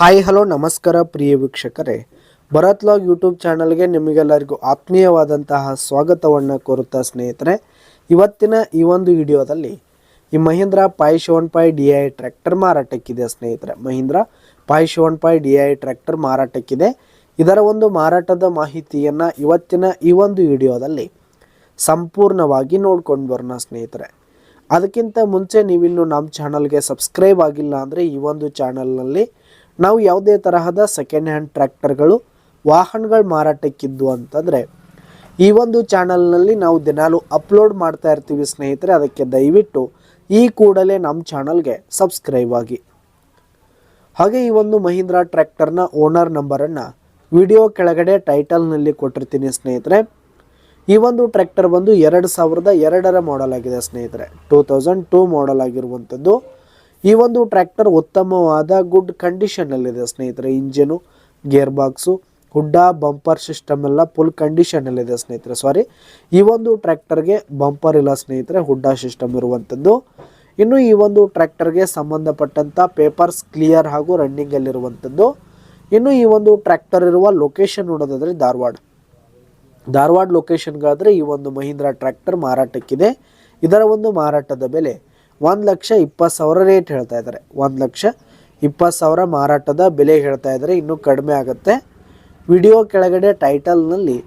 Hi, hello, ನಮಸ್ಕಾರ ಪ್ರಿಯ ವೀಕ್ಷಕರೇ. Bharat log YouTube ಚಾನಲ್ಗೆ ನಿಮಗೆಲ್ಲರಿಗೂ ಆತ್ಮೀಯವಾದಂತಹ ಸ್ವಾಗತವನ್ನು ಕೋರುತ್ತಾ ಸ್ನೇಹಿತರೆ. ಇವತ್ತಿನ ಈ ಒಂದು ವಿಡಿಯೋದಲ್ಲಿ ಈ Mahindra five seven five D I tractor ಮಾರಾಟಕ್ಕಿದೆ ಸ್ನೇಹಿತರೆ. Mahindra five seven five D I tractor ಮಾರಾಟಕ್ಕಿದೆ. ಇದರ ಒಂದು ಮಾರಾಟದ ಮಾಹಿತಿಯನ್ನು ಇವತ್ತಿನ ಈ ಒಂದು ವಿಡಿಯೋದಲ್ಲಿ ಸಂಪೂರ್ಣವಾಗಿ ನೋಡ್ಕೊಂಡು ಬರೋಣ ಸ್ನೇಹಿತರೆ. ಅದಕ್ಕಿಂತ ಮುಂಚೆ ನೀವಿನ್ನು ನಮ್ಮ ಚಾನಲ್ಗೆ ಸಬ್ಸ್ಕ್ರೈಬ್ ಆಗಿಲ್ಲ ಅಂದರೆ ಈ ಒಂದು ಚಾನಲ್ನಲ್ಲಿ ನಾವು ಯಾವುದೇ ತರಹದ ಸೆಕೆಂಡ್ ಹ್ಯಾಂಡ್ ಟ್ರ್ಯಾಕ್ಟರ್ಗಳು ವಾಹನಗಳು ಮಾರಾಟಕ್ಕಿದ್ದು ಅಂತಂದರೆ, ಈ ಒಂದು ಚಾನಲ್ನಲ್ಲಿ ನಾವು ದಿನಾಲು ಅಪ್ಲೋಡ್ ಮಾಡ್ತಾ ಇರ್ತೀವಿ ಸ್ನೇಹಿತರೆ, ಅದಕ್ಕೆ ದಯವಿಟ್ಟು ಈ ಕೂಡಲೇ ನಮ್ಮ ಚಾನಲ್ಗೆ ಸಬ್ಸ್ಕ್ರೈಬ್ ಆಗಿ. ಹಾಗೆ ಈ ಒಂದು ಮಹೀಂದ್ರ ಟ್ರ್ಯಾಕ್ಟರ್ನ ಓನರ್ ನಂಬರನ್ನು ವಿಡಿಯೋ ಕೆಳಗಡೆ ಟೈಟಲ್ನಲ್ಲಿ ಕೊಟ್ಟಿರ್ತೀನಿ ಸ್ನೇಹಿತರೆ. ಈ ಒಂದು ಟ್ರ್ಯಾಕ್ಟರ್ ಬಂದು ಎರಡು ಸಾವಿರದ ಎರಡರ ಮಾಡೆಲ್ ಆಗಿದೆ ಸ್ನೇಹಿತರೆ. ಟೂ ತೌಸಂಡ್ ಟೂ ಮಾಡೆಲ್ ಆಗಿರುವಂಥದ್ದು. ಈ ಒಂದು ಟ್ರ್ಯಾಕ್ಟರ್ ಉತ್ತಮವಾದ ಗುಡ್ ಕಂಡೀಷನಲ್ಲಿದೆ ಸ್ನೇಹಿತರೆ. ಇಂಜಿನು ಗೇರ್ ಬಾಕ್ಸು ಹುಡ್ಡ ಬಂಪರ್ ಸಿಸ್ಟಮ್ ಎಲ್ಲ ಫುಲ್ ಕಂಡೀಷನಲ್ಲಿದೆ ಸ್ನೇಹಿತರೆ. ಸಾರಿ ಈ ಒಂದು ಟ್ರ್ಯಾಕ್ಟರ್ಗೆ ಬಂಪರ್ ಇಲ್ಲ ಸ್ನೇಹಿತರೆ, ಹುಡ್ಡ ಸಿಸ್ಟಮ್ ಇರುವಂಥದ್ದು ಇನ್ನು ಈ ಒಂದು ಟ್ರ್ಯಾಕ್ಟರ್ಗೆ ಸಂಬಂಧಪಟ್ಟಂಥ ಪೇಪರ್ಸ್ ಕ್ಲಿಯರ್ ಹಾಗೂ ರನ್ನಿಂಗಲ್ಲಿರುವಂಥದ್ದು ಇನ್ನು ಈ ಒಂದು ಟ್ರ್ಯಾಕ್ಟರ್ ಇರುವ ಲೊಕೇಶನ್ ನೋಡೋದಾದರೆ ಧಾರವಾಡ. ಧಾರವಾಡ ಲೊಕೇಶನ್ಗಾದರೆ ಈ ಒಂದು ಮಹೀಂದ್ರ ಟ್ರ್ಯಾಕ್ಟರ್ ಮಾರಾಟಕ್ಕಿದೆ. ಇದರ ಒಂದು ಮಾರಾಟದ ಬೆಲೆ ಒಂದು ಲಕ್ಷ ಇಪ್ಪತ್ತು ಸಾವಿರ ರೇಟ್ ಹೇಳ್ತಾ ಇದ್ದಾರೆ. ಒಂದು ಲಕ್ಷ ಇಪ್ಪತ್ತು ಸಾವಿರ ಮಾರಾಟದ ಬೆಲೆ ಹೇಳ್ತಾ ಇದ್ದಾರೆ. ಇನ್ನೂ ಕಡಿಮೆ ಆಗುತ್ತೆ. ವಿಡಿಯೋ ಕೆಳಗಡೆ ಟೈಟಲ್ನಲ್ಲಿ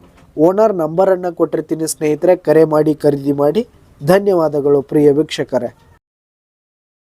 ಓನರ್ ನಂಬರನ್ನು ಕೊಟ್ಟಿರ್ತೀನಿ ಸ್ನೇಹಿತರೆ. ಕರೆ ಮಾಡಿ, ಖರೀದಿ ಮಾಡಿ. ಧನ್ಯವಾದಗಳು ಪ್ರಿಯ ವೀಕ್ಷಕರೇ.